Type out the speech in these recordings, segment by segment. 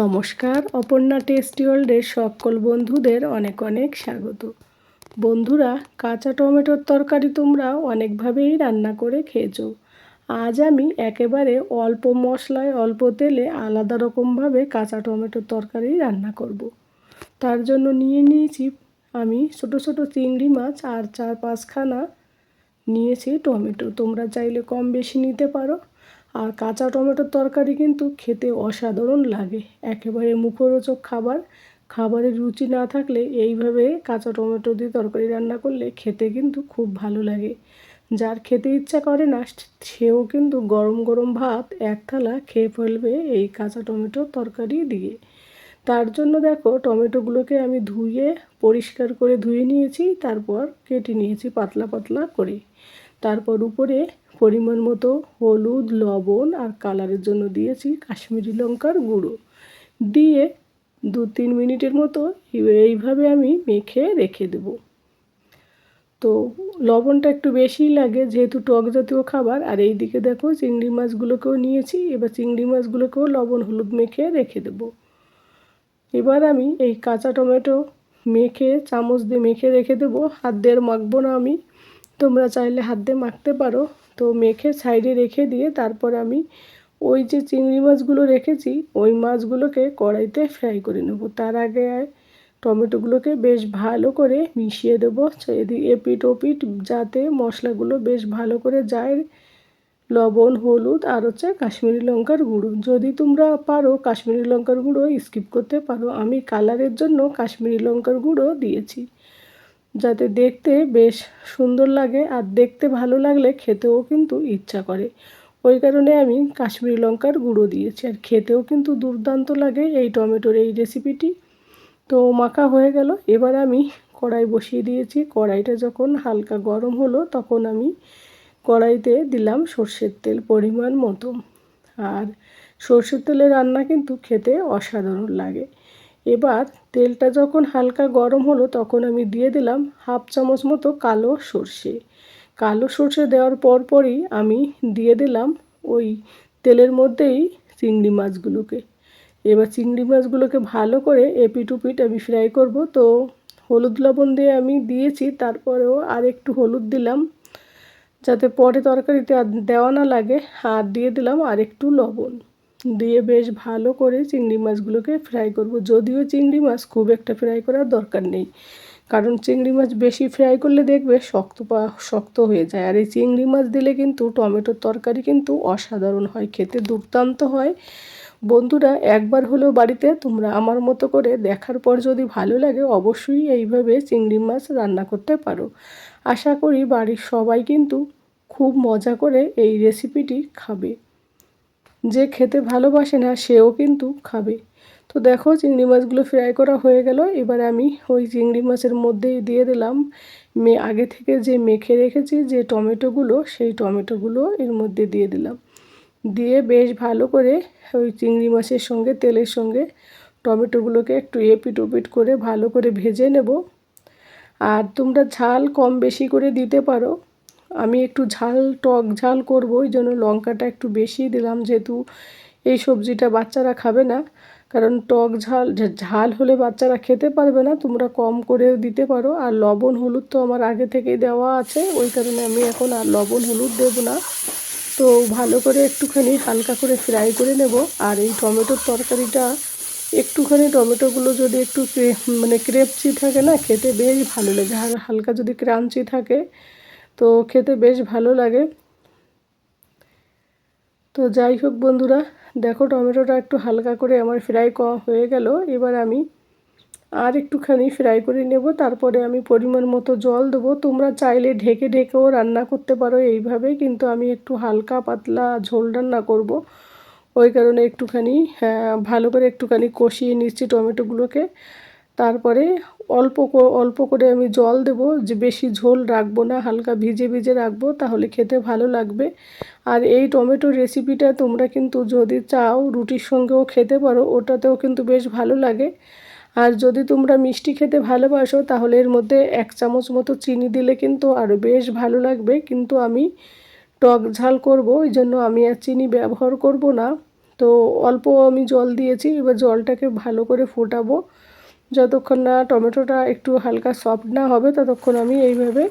নমস্কার, অপর্ণা টেস্টি ওয়ার্ল্ডের সকল বন্ধুদের অনেক অনেক স্বাগত। বন্ধুরা, কাঁচা টমেটোর তরকারি তোমরা অনেকভাবেই রান্না করে খেয়েছো। আজ আমি একেবারে অল্প মশলায় অল্প তেলে আলাদা রকমভাবে কাঁচা টমেটোর তরকারি রান্না করব। তার জন্য নিয়ে নিয়েছি আমি ছোট ছোট চিংড়ি মাছ আর চার পাঁচখানা নিয়েছি টমেটো। তোমরা চাইলে কম বেশি নিতে পারো। আর কাঁচা টমেটোর তরকারি কিন্তু খেতে অসাধারণ লাগে। একেবারে মুখরোচক খাবার। খাবারের রুচি না থাকলে এইভাবে কাঁচা টমেটো দিয়ে তরকারি রান্না করলে খেতে কিন্তু খুব ভালো লাগে। যার খেতে ইচ্ছা করে না, সেও কিন্তু গরম গরম ভাত এক থালা খেয়ে ফেলবে এই কাঁচা টমেটো তরকারি দিয়ে। তার জন্য দেখো, টমেটোগুলোকে আমি ধুয়ে পরিষ্কার করে ধুয়ে নিয়েছি, তারপর কেটে নিয়েছি পাতলা পাতলা করে। তারপর উপরে পরিমাণ মতো হলুদ, লবণ আর কালারের জন্য দিয়েছি কাশ্মীরি লঙ্কার গুঁড়ো। দিয়ে দু তিন মিনিটের মতো এইভাবে আমি মেখে রেখে দেব। তো লবণটা একটু বেশিই লাগে, যেহেতু টক জাতীয় খাবার। আর এই দিকে দেখো চিংড়ি মাছগুলোকেও নিয়েছি, এবার চিংড়ি মাছগুলোকেও লবণ, হলুদ মেখে রেখে দেব। এবার আমি এই কাঁচা টমেটো মেখে, চামচ দিয়ে মেখে রেখে দেবো। হাত দিয়ে মাখবো না আমি। তোমরা চাইলে হাত দিয়ে মাখতে পারো। তো মেখে সাইডে রেখে দিয়ে তারপর আমি ওই যে চিংড়ি মাছগুলো রেখেছি, ওই মাছগুলোকে কড়াইতে ফ্রাই করে নেব। তার আগে টমেটোগুলোকে বেশ ভালো করে মিশিয়ে দেবো। এপিট ওপিট যাতে মশলাগুলো বেশ ভালো করে যায়। লবণ, হলুদ আর হচ্ছে কাশ্মীরি লঙ্কার গুঁড়ো। যদি তোমরা পারো কাশ্মীরি লঙ্কার গুঁড়ো স্কিপ করতে পারো। আমি কালারের জন্য কাশ্মীরি লঙ্কার গুঁড়ো দিয়েছি। যাতে দেখতে বেশ সুন্দর লাগে আর দেখতে ভালো লাগলে খেতেও কিন্তু ইচ্ছা করে। ওই কারণে আমি কাশ্মীরি লঙ্কার গুঁড়ো দিয়েছি আর খেতেও কিন্তু দুর্দান্ত লাগে এই টমেটোর এই রেসিপিটি তো মাখা হয়ে গেল। এবার আমি কড়াই বসিয়ে দিয়েছি। কড়াইটা যখন হালকা গরম হলো তখন আমি কড়াইতে দিলাম সর্ষের তেল পরিমাণ মতো। আর সর্ষের তেলের রান্না কিন্তু খেতে অসাধারণ লাগে। এবার তেলটা যখন হালকা গরম হলো, তখন আমি দিয়ে দিলাম হাফ চামচ মতো কালো সর্ষে। কালো সর্ষে দেওয়ার পরপরই আমি দিয়ে দিলাম ওই তেলের মধ্যেই চিংড়ি মাছগুলোকে। এবার চিংড়ি মাছগুলোকে ভালো করে এপিট উপিট আমি ফ্রাই করব। তো হলুদ লবণ দিয়ে আমি দিয়েছি, তারপরেও আর একটু হলুদ দিলাম, যাতে পরে তরকারিতে দেওয়া না লাগে। আর দিয়ে দিলাম আর একটু লবণ। দিয়ে বেশ ভালো করে চিংড়ি মাছগুলোকে ফ্রাই করব। যদিও চিংড়ি মাছ খুব একটা ফ্রাই করার দরকার নেই। কারণ চিংড়ি মাছ বেশি ফ্রাই করলে দেখবে শক্ত শক্ত হয়ে যায়। আর এই চিংড়ি মাছ দিলে কিন্তু টমেটোর তরকারি কিন্তু অসাধারণ হয়, খেতে দুর্দান্ত হয়। বন্ধুরা, একবার হলেও বাড়িতে তোমরা আমার মতো করে দেখার পর যদি ভালো লাগে অবশ্যই এইভাবে চিংড়ি মাছ রান্না করতে পারো। আশা করি বাড়ির সবাই কিন্তু খুব মজা করে এই রেসিপিটি খাবে। যে খেতে ভালোবাসে না, সেও কিন্তু খাবে। তো দেখো, চিংড়ি মাছগুলো ফ্রাই করা হয়ে গেল। এবার আমি ওই চিংড়ি মাছের মধ্যেই দিয়ে দিলাম। মে, আগে থেকে যে মেখে রেখেছি যে টমেটোগুলো, সেই টমেটোগুলো এর মধ্যে দিয়ে দিলাম। দিয়ে বেশ ভালো করে ওই চিংড়ি মাছের সঙ্গে, তেলের সঙ্গে টমেটোগুলোকে একটু এপিট ওপিট করে ভালো করে ভেজে নেব। আর তোমরা ঝাল কম বেশি করে দিতে পারো। আমি একটু ঝাল টক ঝাল করব, ওই জন্য লঙ্কাটা একটু বেশি দিলাম যেহেতু এই সবজিটা বাচ্চারা খাবে না। কারণ টক ঝাল ঝাল হলে বাচ্চারা খেতে পারবে না, তোমরা কম করে দিতে পারো। আর লবণ, হলুদ তো আমার আগে থেকেই দেওয়া আছে, ওই কারণে আমি এখন আর লবণ, হলুদ দেবো না। তো ভালো করে একটুখানি হালকা করে ফ্রাই করে নেব। আর এই টমেটোর তরকারিটা, একটুখানি টমেটোগুলো যদি একটু মানে ক্রেপচি থাকে না, খেতে বেশ ভালো লাগে। আর হালকা যদি ক্রাঞ্চি থাকে তো খেতে বেশ ভালো লাগে। তো যাই হোক বন্ধুরা দেখো টমেটোটা একটু হালকা করে আমার ফ্রাই হয়ে গেল। এবার আমি আর একটুখানি ফ্রাই করে নেব। তারপরে আমি পরিমাণ মতো জল দেবো। তোমরা চাইলে ঢেকে ঢেকেও রান্না করতে পারো এইভাবে কিন্তু আমি একটু হালকা পাতলা ঝোল রান্না করব। ওই কারণে একটুখানি হ্যাঁ, ভালো করে একটুখানি কষিয়ে নিচ্ছি টমেটোগুলোকে। তারপরে অল্প অল্প করে আমি জল দেব, যে বেশি ঝোল রাখব না, হালকা ভিজে ভিজে রাখব, তাহলে খেতে ভালো লাগবে। আর এই টমেটো রেসিপিটা তোমরা কিন্তু যদি চাও রুটির সঙ্গেও খেতে পারো, ওটাতেও কিন্তু বেশ ভালো লাগে। আর যদি তোমরা মিষ্টি খেতে ভালোবাসো, তাহলে এর মধ্যে এক চামচ মতো চিনি দিলে কিন্তু আরও বেশ ভালো লাগবে। কিন্তু আমি টক ঝাল করব, ওই জন্য আমি আর চিনি ব্যবহার করব না। তো অল্প আমি জল দিয়েছি, এবার জলটাকে ভালো করে ফোটাবো। যতক্ষণ না টমেটোটা একটু হালকা সফট না হবে, ততক্ষণ আমি এইভাবে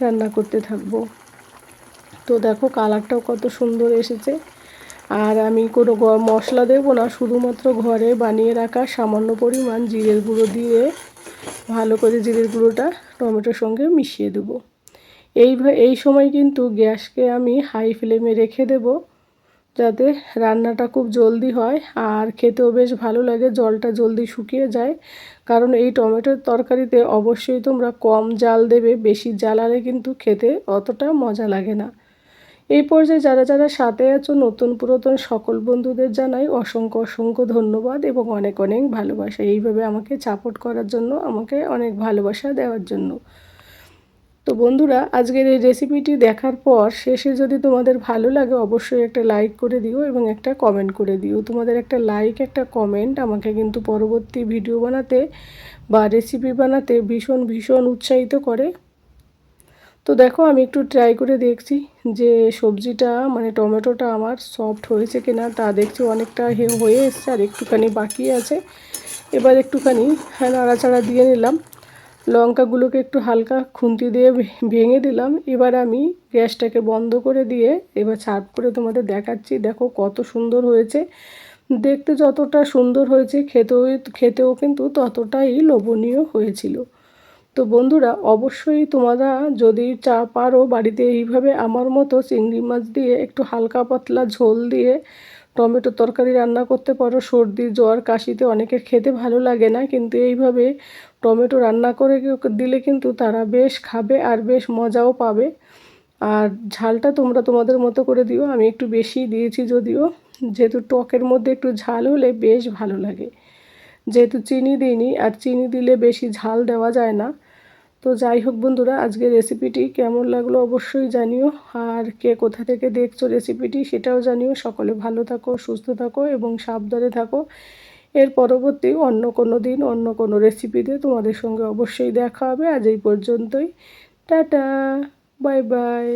রান্না করতে থাকব। তো দেখো কালারটাও কত সুন্দর এসেছে। আর আমি কোনো মশলা দেবো না, শুধুমাত্র ঘরে বানিয়ে রাখা সামান্য পরিমাণ জিরের গুঁড়ো দিয়ে ভালো করে জিরের গুঁড়োটা টমেটোর সঙ্গে মিশিয়ে দেবো। এই এই সময় কিন্তু গ্যাসকে আমি হাই ফ্লেমে রেখে দেব। যাতে রান্নাটা খুব জলদি হয় আর খেতেও বেশ ভালো লাগে জলটা জলদি শুকিয়ে যায়। কারণ এই টমেটোর তরকারিতে অবশ্যই তোমরা কম জাল দেবে, বেশি জ্বালালে কিন্তু খেতে অতটা মজা লাগে না। এই পর্যায়ে যারা যারা সাথে আছো, নতুন পুরাতন সকল বন্ধুদের জানাই অসংখ্য অসংখ্য ধন্যবাদ এবং অনেক অনেক ভালোবাসা। এইভাবে আমাকে সাপোর্ট করার জন্য, আমাকে অনেক ভালোবাসা দেওয়ার জন্য। তো বন্ধুরা, আজকের এই রেসিপিটি দেখার পর শেষে যদি তোমাদের ভালো লাগে, অবশ্যই একটা লাইক করে দিও এবং একটা কমেন্ট করে দিও। তোমাদের একটা লাইক একটা কমেন্ট আমাকে কিন্তু পরবর্তী ভিডিও বানাতে বা রেসিপি বানাতে ভীষণ ভীষণ উৎসাহিত করে। তো দেখো, আমি একটু ট্রাই করে দেখছি যে সবজিটা মানে টমেটোটা আমার সফট হয়েছে কিনা, তা দেখছি অনেকটা হয়ে এসছে আর একটুখানি বাকি আছে। এবার একটুখানি হ্যাঁ নাড়াচাড়া দিয়ে নিলাম। লঙ্কাগুলোকে একটু হালকা খুন্তি দিয়ে ভেঙে দিলাম। এবার আমি গ্যাসটাকে বন্ধ করে দিয়ে এবার সার্ভ করে তোমাদের দেখাচ্ছি। দেখো কত সুন্দর হয়েছে। দেখতে যতটা সুন্দর হয়েছে খেতেও খেতেও কিন্তু ততটাই লোভনীয় হয়েছিল। তো বন্ধুরা, অবশ্যই তোমরা যদি চা পারো বাড়িতে, এইভাবে আমার মতো চিংড়ি মাছ দিয়ে একটু হালকা পাতলা ঝোল দিয়ে টমেটো তরকারি রান্না করতে পারো, সর্দি, জ্বর, কাশিতে অনেকের খেতে ভালো লাগে না, কিন্তু এইভাবে টমেটো রান্না করে দিলে কিন্তু তারা বেশ খাবে আর বেশ মজাও পাবে। আর ঝালটা তোমরা তোমাদের মতো করে দিও, আমি একটু বেশি দিয়েছি যদিও, যেহেতু টকের মধ্যে একটু ঝাল হলে বেশ ভালো লাগে। যেহেতু চিনি দিইনি, আর চিনি দিলে বেশি ঝাল দেওয়া যায় না। তো যাই হোক বন্ধুরা আজকে রেসিপিটি কেমন লাগল অবশ্যই জানিও। আর কে কোথা থেকে দেখছ রেসিপিটি সেটাও জানিও। সকলে ভালো থাকো, সুস্থ থাকো এবং সাবধানে থাকো। এর পরবর্তী অন্য কোনো দিন, অন্য কোনো রেসিপিতে তোমাদের সঙ্গে অবশ্যই দেখা হবে। আজ এই পর্যন্তই। Tata, bye bye.